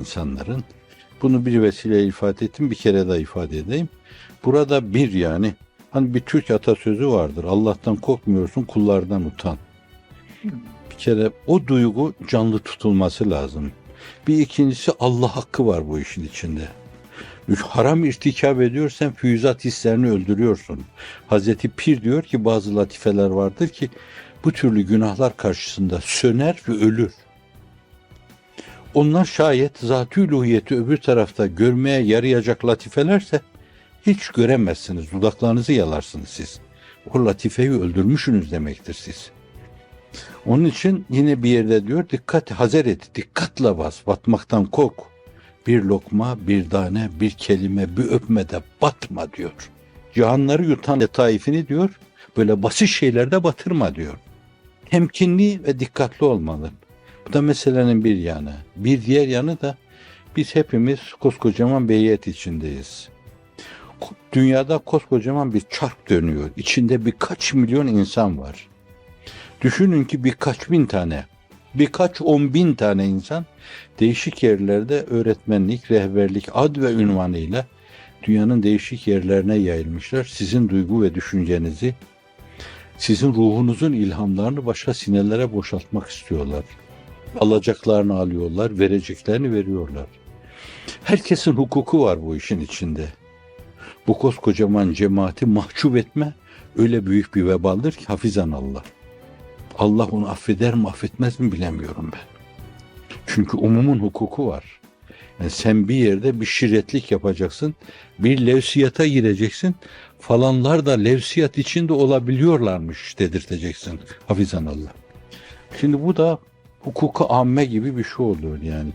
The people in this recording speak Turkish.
insanların. Bunu bir vesileyle ifade ettim, bir kere daha ifade edeyim. Burada bir yani, hani bir Türk atasözü vardır. Allah'tan korkmuyorsun, kullardan utan. Bir kere o duygu canlı tutulması lazım. Bir ikincisi Allah hakkı var bu işin içinde. Haram irtikap ediyorsan füyüzat hislerini öldürüyorsun. Hazreti Pir diyor ki bazı latifeler vardır ki bu türlü günahlar karşısında söner ve ölür. Onlar şayet zat-ı uluhiyeti öbür tarafta görmeye yarayacak latifelerse hiç göremezsiniz. Dudaklarınızı yalarsınız siz. O latifeyi öldürmüşsünüz demektir siz. Onun için yine bir yerde diyor dikkat hazer et, dikkatle bas, batmaktan kork. Bir lokma, bir tane, bir kelime, bir öpmede batma diyor. Cihanları yutan letaifini diyor, böyle basit şeylerde batırma diyor. Temkinli ve dikkatli olmalı. Bu da meselenin bir yanı. Bir diğer yanı da biz hepimiz koskocaman bir içindeyiz. Dünyada koskocaman bir çark dönüyor. İçinde birkaç milyon insan var. Düşünün ki birkaç bin tane, birkaç on bin tane insan değişik yerlerde öğretmenlik, rehberlik ad ve ünvanıyla dünyanın değişik yerlerine yayılmışlar. Sizin duygu ve düşüncenizi, sizin ruhunuzun ilhamlarını başka sinelere boşaltmak istiyorlar. Alacaklarını alıyorlar, vereceklerini veriyorlar. Herkesin hukuku var bu işin içinde. Bu koskocaman cemaati mahcup etme öyle büyük bir vebaldir ki hafizan Allah. Allah onu affeder mi affetmez mi bilemiyorum ben. Çünkü umumun hukuku var. Yani sen bir yerde bir şirretlik yapacaksın, bir levsiyata gireceksin. Falanlar da levsiyat içinde olabiliyorlarmış dedirteceksin. Hafizan Allah. Şimdi bu da hukuku amme gibi bir şey oluyor yani.